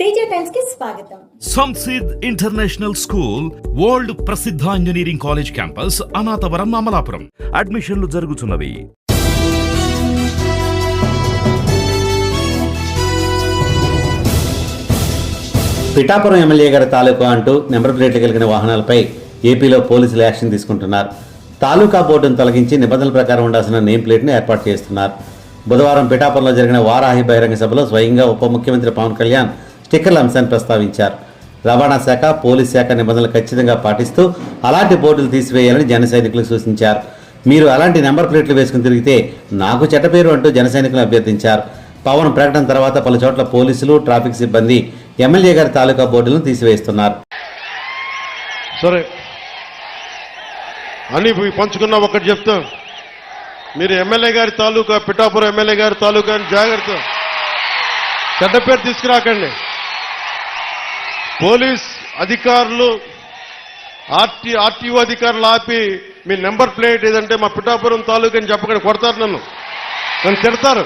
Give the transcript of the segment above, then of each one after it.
తేజ టైమ్స్కి స్వాగతం. Samsid international school world ప్రసిద్ధ engineering college campus Anathavaram Amalapuram. అడ్మిషన్లు జరుగుతున్నవి. పిఠాపురం ఎమ్మెల్యే గారి తాలూకా అంటూ నెంబర్ ప్లేట్లు కలిగిన వాహనాలపై ఏపీలో పోలీసులు యాక్షన్ తీసుకుంటున్నారు. తాలూకా బోర్డును తొలగించి నిబంధనల ప్రకారం ఉండాల్సిన నేమ్ ప్లేట్ను ఏర్పాటు చేస్తున్నారు. బుధవారం పిఠాపురంలో జరిగిన వారాహి బహిరంగ సభలో స్వయంగా ఉప ముఖ్యమంత్రి పవన్ కళ్యాణ్ స్టిక్కర్ల అంశాన్ని ప్రస్తావించారు. రవాణా శాఖ పోలీస్ శాఖ నిబంధనలు ఖచ్చితంగా పాటిస్తూ అలాంటి బోర్డులు తీసివేయాలని జన సైనికులకు సూచించారు. మీరు అలాంటి నెంబర్ ప్లేట్లు వేసుకుని తిరిగితే నాకు చెడ్డ పేరు అంటూ జన సైనికులు అభ్యర్థించారు. పవన్ ప్రకటన తర్వాత పలు చోట్ల పోలీసులు ట్రాఫిక్ సిబ్బంది ఎమ్మెల్యే గారి తాలూకా బోర్డులను తీసివేస్తున్నారు. సరే. అని పంచుకున్న ఒకటి చెప్తా. మీరు ఎమ్మెల్యే గారి తాలూకా పిఠాపురం ఎమ్మెల్యే గారి తాలూకా అని జాగ్రత్త. చెడ్డ పేరు తీసుకురాకండి. పోలీస్ అధికారులు ఆర్టీ ఆర్టీఓ అధికారులు ఆపి మీ నెంబర్ ప్లేట్ ఏదంటే మా పిఠాపురం తాలూకా అని చెప్పకండి కొడతారు నన్ను. నన్ను తిడతారు.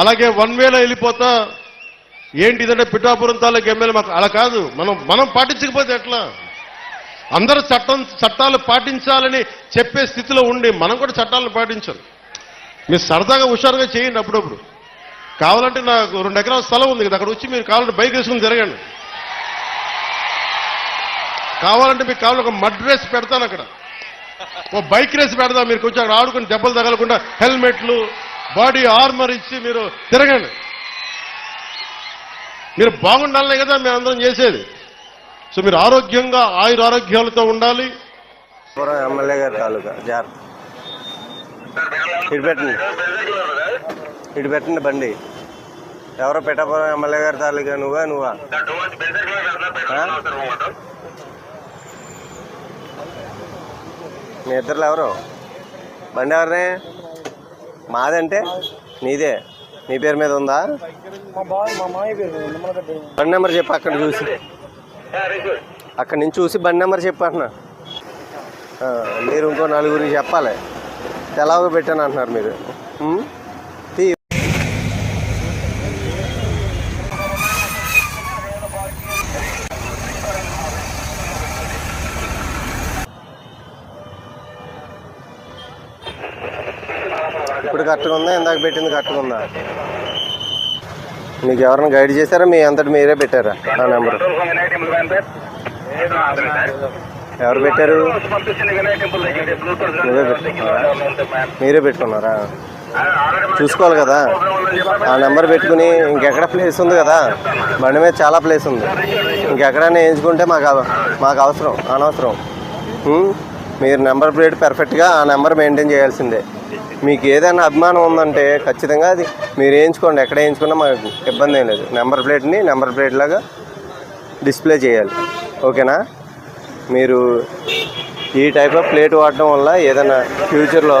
అలాగే వన్ వేలో వెళ్ళిపోతా ఏంటి ఇదంటే పిఠాపురం తాలూకు ఎమ్మెల్యే మాకు అలా కాదు. మనం మనం పాటించకపోతే ఎట్లా? అందరూ చట్టం చట్టాలు పాటించాలని చెప్పే స్థితిలో ఉండి మనం కూడా చట్టాలను పాటించాలి. మీరు సరదాగా హుషారుగా చేయండి అప్పుడప్పుడు. కావాలంటే నాకు రెండు ఎకరాల స్థలం ఉంది కదా అక్కడ వచ్చి మీరు కావాలంటే బైక్ వేసుకుని తిరగండి. కావాలంటే మీకు కావాలంటే ఒక మడ్ రేస్ పెడతాను అక్కడ. ఓ బైక్ రేస్ పెడదాం మీరు కొంచెం అక్కడ ఆడుకుని దెబ్బలు తగలకుండా హెల్మెట్లు బాడీ ఆర్మర్ ఇచ్చి మీరు తిరగండి. మీరు బాగుండాలనే కదా మేము అందరం చేసేది. సో మీరు ఆరోగ్యంగా ఆయుర ఆరోగ్యాలతో ఉండాలి. ఎమ్మెల్యే గారి తాలూకా జాగ్రత్త. ఇటు పెట్టండి. ఇటు పెట్టండి బండి. ఎవరో పెట్టపురం ఎమ్మెల్యే గారి తాలూకా నువ్వా నువ్వా? మీ ఇద్దరు ఎవరు? బండి ఎవరినే మాదంటే? నీదే. నీ పేరు మీద ఉందా? బండి నెంబర్ చెప్పు అక్కడ చూసి. అక్కడ నుంచి చూసి బండి నెంబర్ చెప్పు అంటున్నా ఆ, మీరు ఇంకో నలుగురికి చెప్పాలి. ఎలాగో పెట్టాను అంటున్నారు మీరు. ఇప్పుడు కరెక్ట్గా ఉందా? ఇందాక పెట్టింది కరెక్ట్గా ఉందా? మీకు ఎవరైనా గైడ్ చేశారా? మీ అంతటి మీరే పెట్టారా? ఆ నెంబర్ ఎవరు పెట్టారు? మీరే పెట్టుకున్నారా? చూసుకోవాలి కదా. ఆ నెంబర్ పెట్టుకుని ఇంకెక్కడ ప్లేస్ ఉంది కదా? బండి మీద చాలా ప్లేస్ ఉంది. ఇంకెక్కడైనా వేయించుకుంటే మాకు అవ- మాకు అవసరం అనవసరం. మీరు నెంబర్ ప్లేట్ పెర్ఫెక్ట్గా ఆ నెంబర్ మెయింటైన్ చేయాల్సిందే. మీకు ఏదైనా అభిమానం ఉందంటే ఖచ్చితంగా అది మీరు వేయించుకోండి. ఎక్కడ వేయించుకున్నా మాకు ఇబ్బంది ఏం లేదు. నెంబర్ ప్లేట్ని నెంబర్ ప్లేట్ లాగా డిస్ప్లే చేయాలి. ఓకేనా? మీరు ఈ టైప్ ఆఫ్ ప్లేట్ వాడటం వల్ల ఏదైనా ఫ్యూచర్లో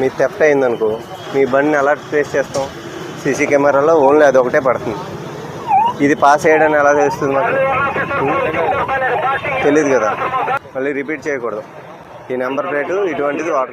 మీ థెఫ్ట్ అయిందనుకో మీ బండిని ఎలా ట్రేస్ చేస్తాం. సీసీ కెమెరాలో ఓన్లీ అది ఒకటే పడుతుంది. ఇది పాస్ అయ్యడానికి ఎలా తెలుస్తుంది మాకు? తెలియదు కదా. మళ్ళీ రిపీట్ చేయకూడదు. ఈ నెంబర్ ప్లేటు ఇటువంటిది వాడు